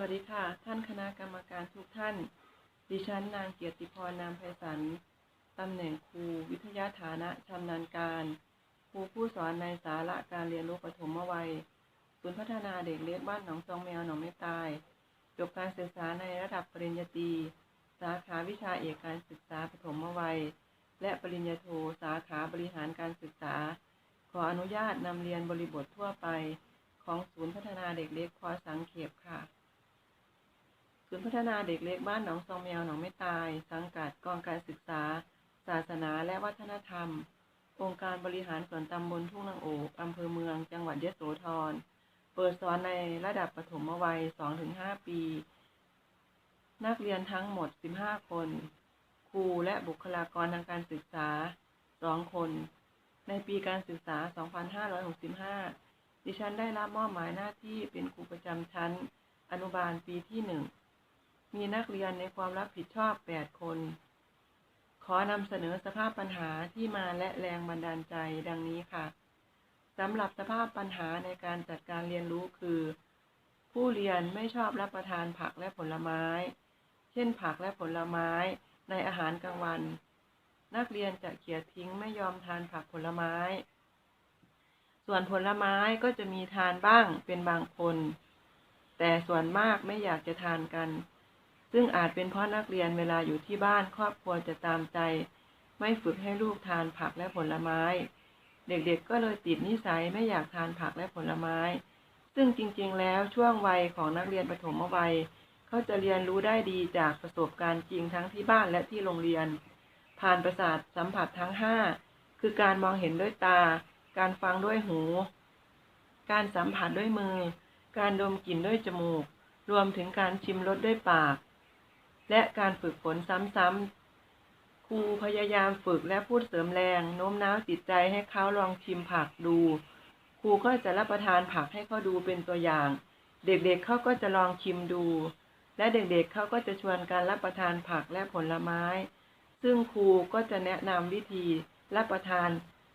วัสดีค่ะ ท่านคณะกรรมการทุกท่าน ดิฉันนางเกียรติพรนามไพศาลตำแหน่งครูวิทยาฐานะชำนาญการ ครูผู้สอนในสาระการเรียนรู้ปฐมวัยศูนย์พัฒนาเด็กเล็กบ้านหนองซองแมวหนองไม่ตาย จบการศึกษาในระดับปริญญาตรีสาขาวิชาเอกการศึกษาปฐมวัย และปริญญาโทสาขาบริหารการศึกษา ขออนุญาตนำเรียนบริบททั่วไป ของศูนย์พัฒนาเด็กเล็กพอสังเขปค่ะ ศูนย์พัฒนาเด็กเล็กบ้านหนองซองแมวหนองไม่ตาย สังกัดกองการศึกษา ศาสนาและวัฒนธรรม องค์การบริหารส่วนตำบลทุ่งนางโอกอำเภอเมือง จังหวัดยโสธร เปิดสอนในระดับปฐมวัย 2-5 ปี นักเรียนทั้งหมด 15 คน ครูและบุคลากรทางการศึกษา 2 คน ในปีการศึกษา 2565 ดิฉันได้รับมอบหมายหน้าที่เป็นครูประจำชั้น อนุบาลปีที่หนึ่ง มีนักเรียนในความรับผิดชอบ 8 คน ขอนำเสนอสภาพปัญหาที่มาและแรงบันดาลใจดังนี้ค่ะสำหรับสภาพปัญหาในการจัดการเรียนรู้คือ ผู้เรียนไม่ชอบรับประทานผักและผลไม้ เช่นผักและผลไม้ในอาหารกลางวัน นักเรียนจะเขี่ยทิ้งไม่ยอมทานผักผลไม้ ส่วนผลไม้ก็จะมีทานบ้างเป็นบางคน แต่ส่วนมากไม่อยากจะทานกัน ซึ่งอาจเป็นเพราะนักเรียนเวลาอยู่ที่บ้านครอบครัวจะตามใจ ไม่ฝึกให้ลูกทานผักและผลไม้ เด็กๆก็เลยติดนิสัยไม่อยากทานผักและผลไม้ ซึ่งจริงๆ แล้วช่วงวัยของนักเรียนประถมวัย เขาจะเรียนรู้ได้ดีจากประสบการณ์จริงทั้งที่บ้านและที่โรงเรียน ผ่านประสาทสัมผัสทั้งห้าคือการมองเห็นด้วยตา การฟังด้วยหู การสัมผัสด้วยมือ การดมกลิ่นด้วยจมูก รวมถึงการชิมรสด้วยปาก และการฝึกฝนซ้ำๆ ครูพยายามฝึกและพูดเสริมแรงโน้มน้าวจิตใจให้เขาลองชิมผักดู ครูก็จะรับประทานผักให้เขาดูเป็นตัวอย่าง เด็กๆเเขาก็จะลองชิมดู และเด็กๆเเขาก็จะชวนการรับประทานผักและผลไม้ ซึ่งครูก็จะแนะนำวิธีรับประทาน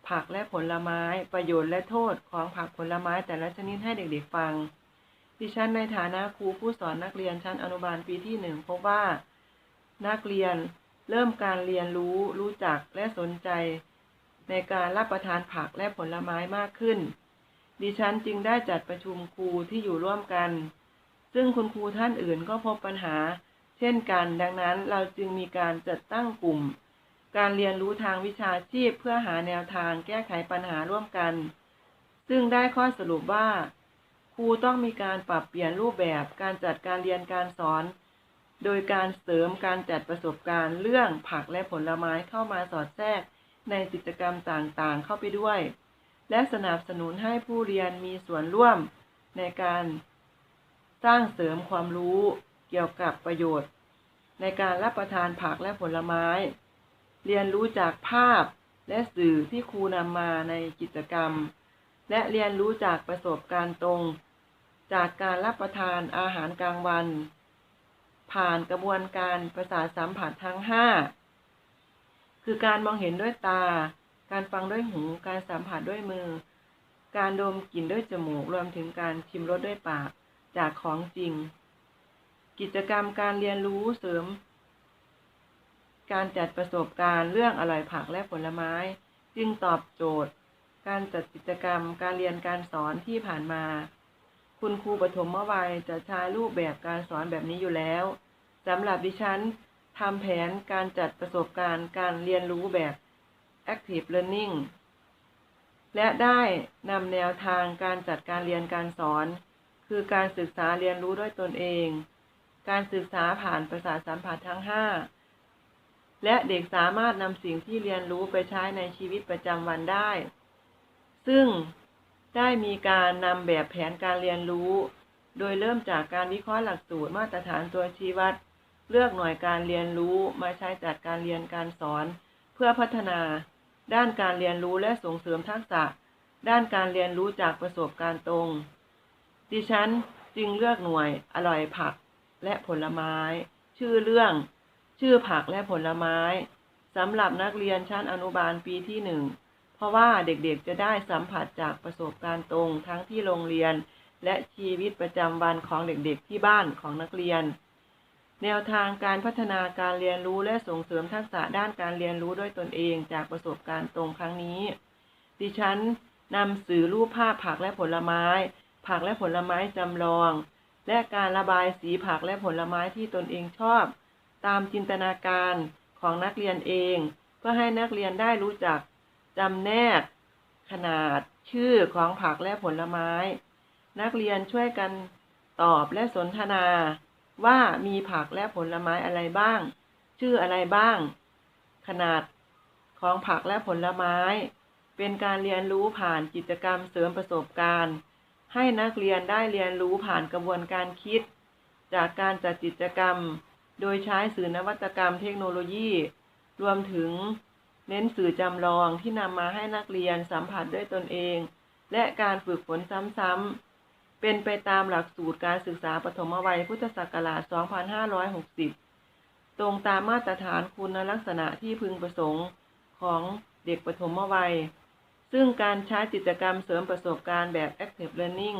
ผักและผลไม้ ประโยชน์และโทษของผักผลไม้แต่ละชนิดให้เด็กๆฟัง ดิฉันในฐานะครูผู้สอนนักเรียนชั้นอนุบาลปีที่หนึ่งพบว่า นักเรียนเริ่มการเรียนรู้รู้จักและสนใจ ในการรับประทานผักและผลไม้มากขึ้น ดิฉันจึงได้จัดประชุมครูที่อยู่ร่วมกัน ซึ่งคุณครูท่านอื่นก็พบปัญหา เช่นกัน ดังนั้นเราจึงมีการจัดตั้งกลุ่ม การเรียนรู้ทางวิชาชีพเพื่อหาแนวทางแก้ไขปัญหาร่วมกัน ซึ่งได้ข้อสรุปว่า ครูต้องมีการปรับเปลี่ยนรูปแบบการจัดการเรียนการสอน โดยการเสริมการจัดประสบการณ์เรื่องผักและผลไม้เข้ามาสอดแทรกในกิจกรรมต่างๆ เข้าไปด้วย และสนับสนุนให้ผู้เรียนมีส่วนร่วมในการสร้างเสริมความรู้เกี่ยวกับประโยชน์ ในการรับประทานผักและผลไม้ เรียนรู้จากภาพและสื่อที่ครูนำมาในกิจกรรม และเรียนรู้จากประสบการณ์ตรง จากการรับประทานอาหารกลางวัน ผ่านกระบวนการประสาทสัมผัสทั้งห้าคือการมองเห็นด้วยตา การฟังด้วยหู การสัมผัสด้วยมือ การดมกลิ่นด้วยจมูก รวมถึงการชิมรสด้วยปาก จากของจริง กิจกรรมการเรียนรู้เสริม การจัดประสบการณ์เรื่องอร่อยผักและผลไม้ จึงตอบโจทย์ การจัดกิจกรรม การเรียนการสอนที่ผ่านมา คุณครูปฐมวัยจะใช้รูปแบบการสอนแบบนี้อยู่แล้วสำหรับดิฉันทำแผนการจัดประสบการณ์การเรียนรู้แบบ active learning และได้นำแนวทางการจัดการเรียนการสอน คือการศึกษาเรียนรู้ด้วยตนเอง การศึกษาผ่านประสาทสัมผัสทั้ง 5 และเด็กสามารถนำสิ่งที่เรียนรู้ไปใช้ในชีวิตประจำวันได้ ซึ่งได้มีการนำแบบแผนการเรียนรู้ โดยเริ่มจากการวิเคราะห์หลักสูตรมาตรฐานตัวชี้วัด เลือกหน่วยการเรียนรู้มาใช้จัดการเรียนการสอน เพื่อพัฒนา ด้านการเรียนรู้และส่งเสริมทักษะ ด้านการเรียนรู้จากประสบการณ์ตรง ดิฉันจึงเลือกหน่วยอร่อยผักและผลไม้ ชื่อเรื่อง ชื่อผักและผลไม้สำหรับนักเรียนชั้นอนุบาลปีที่หนึ่ง ราะว่าเด็กๆจะได้สัมผัสจากประสบการณ์ตรงทั้งที่โรงเรียน และชีวิตประจำวันของเด็กๆที่บ้านของนักเรียน แนวทางการพัฒนาการเรียนรู้และส่งเสริมทักษะด้านการเรียนรู้ด้วยตนเองจากประสบการณ์ตรงครั้งนี้ ดิฉันนำสื่อรูปภาพผักและผลไม้ ผักและผลไม้จำลอง และการระบายสีผักและผลไม้ที่ตนเองชอบ ตามจินตนาการของนักเรียนเอง เพื่อให้นักเรียนได้รู้จัก จำแนกขนาดชื่อของผักและผลไม้ นักเรียนช่วยกันตอบและสนทนาว่ามีผักและผลไม้อะไรบ้าง ชื่ออะไรบ้าง ขนาดของผักและผลไม้ เป็นการเรียนรู้ผ่านกิจกรรมเสริมประสบการณ์ ให้นักเรียนได้เรียนรู้ผ่านกระบวนการคิด จากการจัดกิจกรรม โดยใช้สื่อนวัตกรรมเทคโนโลยี รวมถึง เน้นสื่อจำลองที่นำมาให้นักเรียนสัมผัสด้วยตนเอง และการฝึกฝนซ้ำๆ เป็นไปตามหลักสูตรการศึกษาปฐมวัยพุทธศักราช 2560 ตรงตามมาตรฐานคุณลักษณะที่พึงประสงค์ของเด็กปฐมวัย ซึ่งการใช้กิจกรรมเสริมประสบการณ์แบบ Active Learning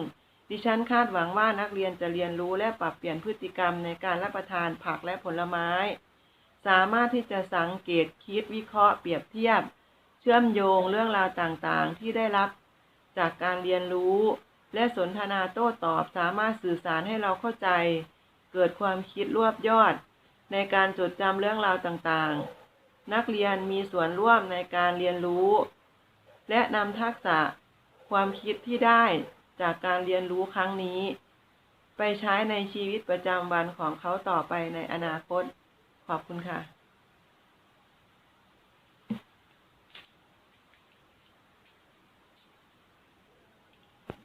ดิฉันคาดหวังว่านักเรียนจะเรียนรู้และปรับเปลี่ยนพฤติกรรมในการรับประทานผักและผลไม้ สามารถที่จะสังเกตคิดวิเคราะห์เปรียบเทียบ เชื่อมโยงเรื่องราวต่างๆ ที่ได้รับจากการเรียนรู้ และสนทนาโต้ตอบสามารถสื่อสารให้เราเข้าใจ เกิดความคิดรวบยอด ในการจดจำเรื่องราวต่างๆ นักเรียนมีส่วนร่วมในการเรียนรู้ และนำทักษะความคิดที่ได้จากการเรียนรู้ครั้งนี้ ไปใช้ในชีวิตประจำวันของเขาต่อไปในอนาคต ขอบคุณค่ะ